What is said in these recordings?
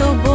tu.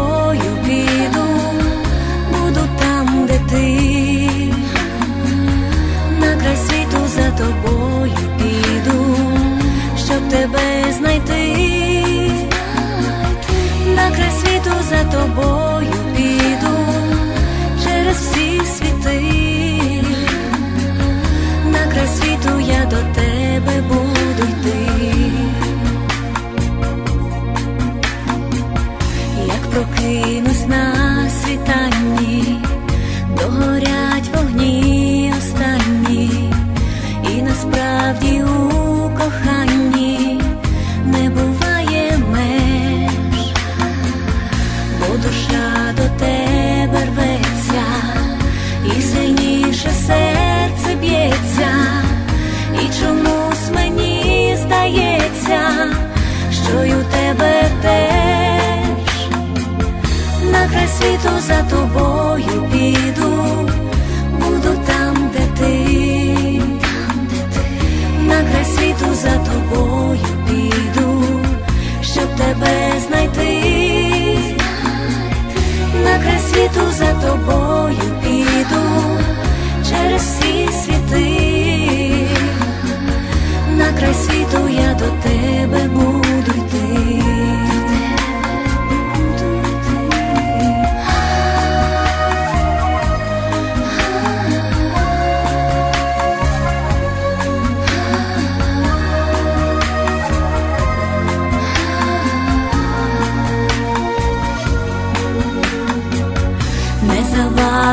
За тобою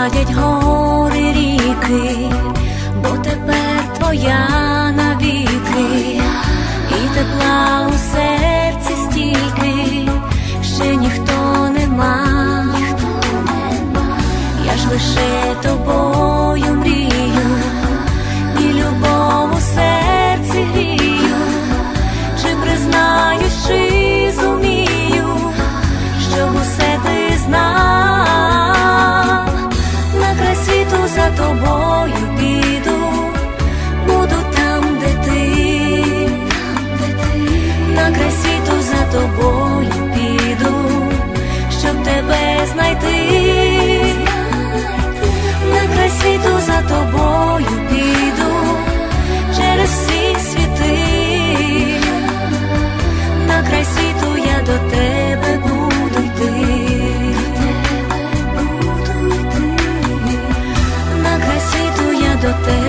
那一看。за тобою піду, буду там, де ти, на край світу за тобою піду, щоб тебе знайти, на край світу за тобою піду, через всі світи, на край світу я до тебе. viéndote